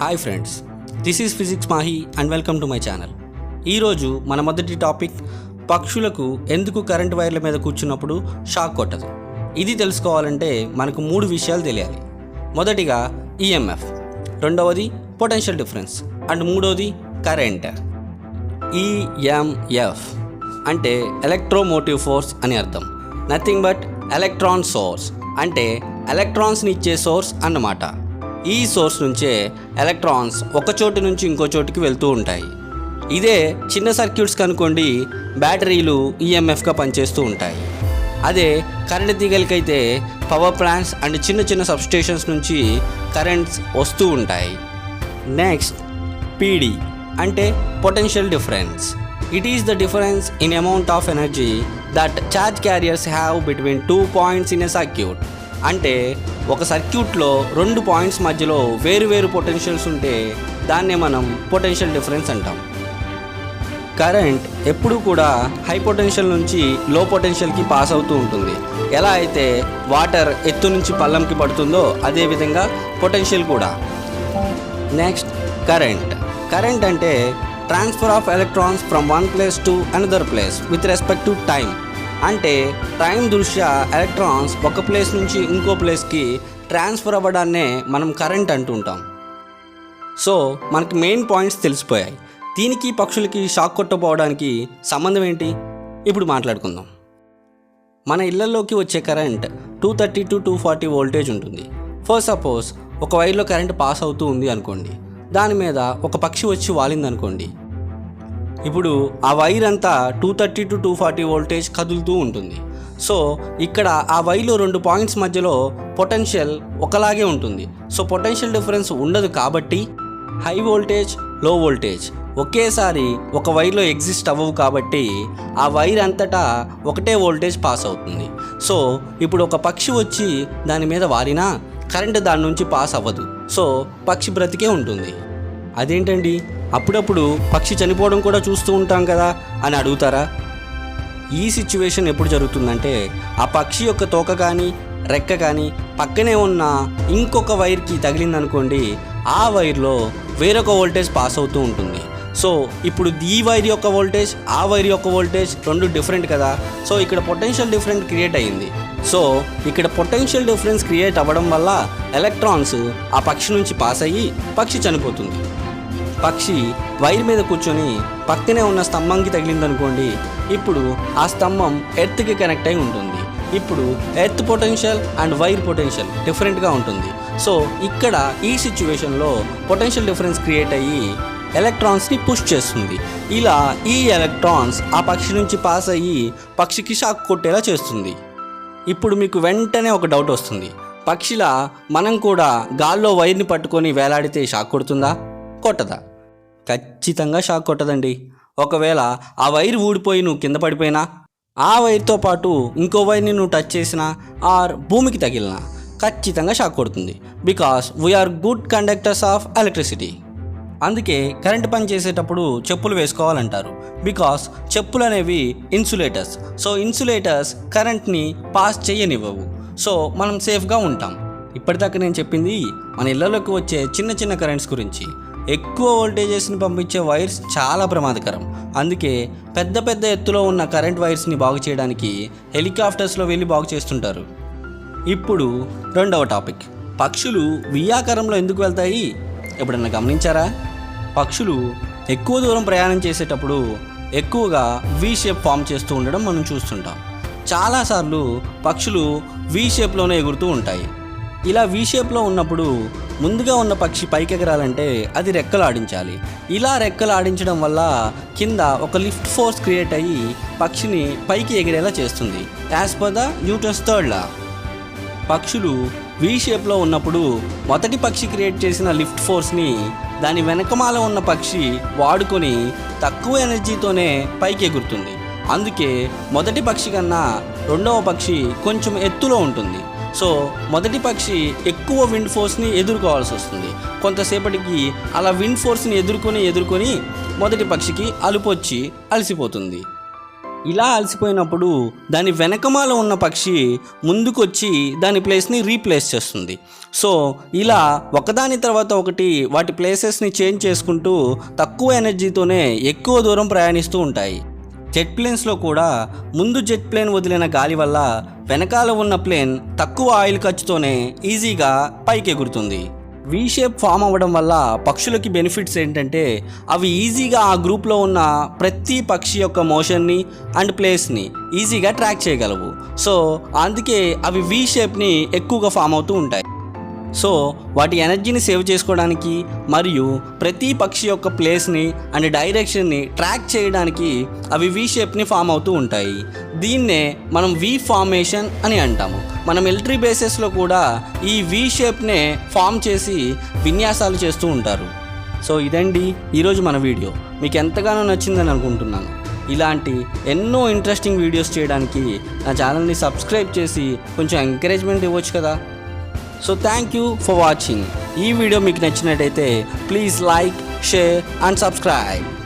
Hi friends this is physics Mahi and welcome to my channel ఈరోజు మన మొదటి topic పక్షులకు ఎందుకు కరెంట్ వైర్ల మీద కూర్చున్నప్పుడు షాక్ కొట్టదు. ఇది తెలుసుకోవాలంటే మనకు మూడు విషయాలు తెలియాలి. మొదటిగా ఈఎంఎఫ్ రెండవది పొటెన్షియల్ డిఫరెన్స్ అండ్ మూడవది కరెంట్ ఈఎంఎఫ్ అంటే ఎలక్ట్రోమోటివ్ ఫోర్స్ అని అర్థం. నథింగ్ బట్ ఎలక్ట్రాన్ సోర్స్ అంటే ఎలక్ట్రాన్స్ని ఇచ్చే సోర్స్ అన్నమాట. ఈ సోర్స్ నుంచే ఎలక్ట్రాన్స్ ఒక చోటు నుంచి ఇంకో చోటుకి వెళ్తూ ఉంటాయి. ఇదే చిన్న సర్క్యూట్స్ కనుకోండి బ్యాటరీలు ఈఎంఎఫ్గా పనిచేస్తూ ఉంటాయి. అదే కరెంట్ తీగలకైతే పవర్ ప్లాంట్స్ అండ్ చిన్న చిన్న సబ్స్టేషన్స్ నుంచి కరెంట్స్ వస్తూ ఉంటాయి. నెక్స్ట్ పీడి అంటే potential difference it is the difference in amount of energy that charge carriers have between two points in a circuit అంటే ఒక సర్క్యూట్లో రెండు పాయింట్స్ మధ్యలో వేరు వేరు పొటెన్షియల్స్ ఉంటే దాన్నే మనం పొటెన్షియల్ డిఫరెన్స్ అంటాం. కరెంట్ ఎప్పుడూ కూడా హై పొటెన్షియల్ నుంచి లో పొటెన్షియల్కి పాస్ అవుతూ ఉంటుంది. ఎలా అయితే వాటర్ ఎత్తు నుంచి పల్లంకి పడుతుందో అదేవిధంగా పొటెన్షియల్ కూడా. నెక్స్ట్ కరెంట్ కరెంట్ అంటే transfer of electrons from one place to another place with respect to time అంటే టైం దృష్ట్యా ఎలక్ట్రాన్స్ ఒక ప్లేస్ నుంచి ఇంకో ప్లేస్కి ట్రాన్స్ఫర్ అవ్వడాన్నే మనం కరెంట్ అంటుంటాం సో మనకి మెయిన్ పాయింట్స్ తెలిసిపోయాయి. దీనికి పక్షులకి షాక్ కొట్టపోవడానికి సంబంధం ఏంటి? ఇప్పుడు మాట్లాడుకుందాం. మన ఇళ్ళలోకి వచ్చే current two thirty to two forty voltage ఉంటుంది. ఫర్ సపోజ్ ఒక వైర్లో కరెంట్ పాస్ అవుతూ ఉంది అనుకోండి. దాని మీద ఒక పక్షి వచ్చి వాలింది అనుకోండి ఇప్పుడు ఆ వైర్ అంతా two thirty to two forty voltage కదులుతూ ఉంటుంది. సో ఇక్కడ ఆ వైర్లో రెండు పాయింట్స్ మధ్యలో పొటెన్షియల్ ఒకలాగే ఉంటుంది. సో పొటెన్షియల్ డిఫరెన్స్ ఉండదు కాబట్టి హై వోల్టేజ్లో వోల్టేజ్ ఒకేసారి ఒక వైర్లో ఎగ్జిస్ట్ అవ్వవు కాబట్టి ఆ వైర్ అంతటా ఒకటే వోల్టేజ్ పాస్ అవుతుంది. సో ఇప్పుడు ఒక పక్షి వచ్చి దాని మీద వారినా కరెంట్ దాని నుంచి పాస్ అవ్వదు. సో పక్షి బ్రతికే ఉంటుంది. అదేంటండి? అప్పుడప్పుడు పక్షి చనిపోవడం కూడా చూస్తూ ఉంటాం కదా అని అడుగుతారా? ఈ సిచ్యువేషన్ ఎప్పుడు జరుగుతుందంటే ఆ పక్షి యొక్క తోక కానీ రెక్క కానీ పక్కనే ఉన్న ఇంకొక వైర్కి తగిలిందనుకోండి ఆ వైర్లో వేరొక వోల్టేజ్ పాస్ అవుతూ ఉంటుంది. సో ఇప్పుడు ఈ వైర్ యొక్క వోల్టేజ్ ఆ వైర్ యొక్క వోల్టేజ్ రెండు డిఫరెంట్ కదా. సో ఇక్కడ పొటెన్షియల్ డిఫరెంట్ క్రియేట్ అయ్యింది. సో ఇక్కడ పొటెన్షియల్ డిఫరెన్స్ క్రియేట్ అవ్వడం వల్ల ఎలక్ట్రాన్స్ ఆ పక్షి నుంచి పాస్ అయ్యి పక్షి చనిపోతుంది. పక్షి వైర్ మీద కూర్చొని పక్కనే ఉన్న స్తంభంకి తగిలిందనుకోండి ఇప్పుడు ఆ స్తంభం ఎర్త్కి కనెక్ట్ అయి ఉంటుంది. ఇప్పుడు earth potential and wire potential డిఫరెంట్గా ఉంటుంది. సో ఇక్కడ ఈ సిచ్యువేషన్లో పొటెన్షియల్ డిఫరెన్స్ క్రియేట్ అయ్యి ఎలక్ట్రాన్స్ని పుష్ చేస్తుంది. ఇలా ఈ ఎలక్ట్రాన్స్ ఆ పక్షి నుంచి పాస్ అయ్యి పక్షికి షాక్ కొట్టేలా చేస్తుంది. ఇప్పుడు మీకు వెంటనే ఒక డౌట్ వస్తుంది. పక్షిలా మనం కూడా గాల్లో వైర్ని పట్టుకొని వేలాడితే షాక్ కొడుతుందా? కొట్టదా? ఖచ్చితంగా షాక్ కొట్టదండి. ఒకవేళ ఆ వైర్ ఊడిపోయి నువ్వు కింద పడిపోయినా ఆ వైర్తో పాటు ఇంకో వైర్ని నువ్వు టచ్ చేసినా ఆర్ భూమికి తగిలినా ఖచ్చితంగా షాక్ కొడుతుంది. Because we are good conductors of electricity అందుకే కరెంట్ పని చేసేటప్పుడు చెప్పులు వేసుకోవాలంటారు. బికాస్ చెప్పులు అనేవి ఇన్సులేటర్స్. సో ఇన్సులేటర్స్ కరెంట్ని పాస్ చేయనివ్వవు సో మనం సేఫ్గా ఉంటాం. ఇప్పటిదాకా నేను చెప్పింది మన ఇళ్ళలోకి వచ్చే చిన్న చిన్న కరెంట్స్ గురించి. ఎక్కువ వోల్టేజెస్ని పంపించే వైర్స్ చాలా ప్రమాదకరం. అందుకే పెద్ద పెద్ద ఎత్తులో ఉన్న కరెంట్ వైర్స్ని బాగు చేయడానికి హెలికాప్టర్స్లో వెళ్ళి బాగు చేస్తుంటారు. ఇప్పుడు రెండవ టాపిక్ పక్షులు వియాకారంలో ఎందుకు వెళ్తాయి? ఎప్పుడన్నా గమనించారా? పక్షులు ఎక్కువ దూరం ప్రయాణం చేసేటప్పుడు ఎక్కువగా వి షేప్ ఫామ్ చేస్తూ ఉండడం మనం చూస్తుంటాం. చాలాసార్లు పక్షులు వి షేప్లోనే ఎగురుతూ ఉంటాయి. ఇలా వి షేప్లో ఉన్నప్పుడు ముందుగా ఉన్న పక్షి పైకి ఎగరాలంటే అది రెక్కలు ఆడించాలి. ఇలా రెక్కలు ఆడించడం వల్ల కింద ఒక లిఫ్ట్ ఫోర్స్ క్రియేట్ అయ్యి పక్షిని పైకి ఎగిరేలా చేస్తుంది. As per the Newton's third law పక్షులు వి షేప్లో ఉన్నప్పుడు మొదటి పక్షి క్రియేట్ చేసిన లిఫ్ట్ ఫోర్స్ని దాని వెనకమాల ఉన్న పక్షి వాడుకొని తక్కువ ఎనర్జీతోనే పైకి ఎగురుతుంది. అందుకే మొదటి పక్షి కన్నా రెండవ పక్షి కొంచెం ఎత్తులో ఉంటుంది. సో మొదటి పక్షి ఎక్కువ విండ్ ఫోర్స్ని ఎదుర్కోవాల్సి వస్తుంది. కొంతసేపటికి అలా విండ్ ఫోర్స్ని ఎదుర్కొని ఎదుర్కొని మొదటి పక్షికి అలుపొచ్చి అలసిపోతుంది. ఇలా అలసిపోయినప్పుడు దాని వెనకమాల ఉన్న పక్షి ముందుకొచ్చి దాని ప్లేస్ని రీప్లేస్ చేస్తుంది. సో ఇలా ఒకదాని తర్వాత ఒకటి వాటి ప్లేసెస్ని చేంజ్ చేసుకుంటూ తక్కువ ఎనర్జీతోనే ఎక్కువ దూరం ప్రయాణిస్తూ ఉంటాయి. జెట్ ప్లేన్స్లో కూడా ముందు జెట్ ప్లేన్ వదిలిన గాలి వల్ల వెనకాల ఉన్న ప్లేన్ తక్కువ ఆయిల్ ఖర్చుతోనే ఈజీగా పైకి ఎగురుతుంది వీ షేప్ ఫామ్ అవ్వడం వల్ల పక్షులకి బెనిఫిట్స్ ఏంటంటే అవి ఈజీగా ఆ గ్రూప్లో ఉన్న ప్రతి పక్షి యొక్క మోషన్ని అండ్ ప్లేస్ని ఈజీగా ట్రాక్ చేయగలవు. సో అందుకే అవి వీ షేప్ని ఎక్కువగా ఫామ్ అవుతూ ఉంటాయి. సో వాటి ఎనర్జీని సేవ్ చేసుకోవడానికి మరియు ప్రతి పక్షి యొక్క ప్లేస్ని అండ్ డైరెక్షన్ని ట్రాక్ చేయడానికి అవి వి షేప్ని ఫామ్ అవుతూ ఉంటాయి. దీన్నే మనం వి ఫార్మేషన్ అని అంటాము. మన మిలిటరీ బేసెస్లో కూడా ఈ వి షేప్నే ఫామ్ చేసి విన్యాసాలు చేస్తూ ఉంటారు. సో ఇదండి ఈరోజు మన వీడియో. మీకు ఎంతగానో నచ్చిందని అనుకుంటున్నాను. ఇలాంటి ఎన్నో ఇంట్రెస్టింగ్ వీడియోస్ చేయడానికి నా ఛానల్ని సబ్స్క్రైబ్ చేసి కొంచెం ఎంకరేజ్మెంట్ ఇవ్వచ్చు కదా. So thank you for watching ఈ వీడియో మీకు నచ్చినట్టయితే please like share and subscribe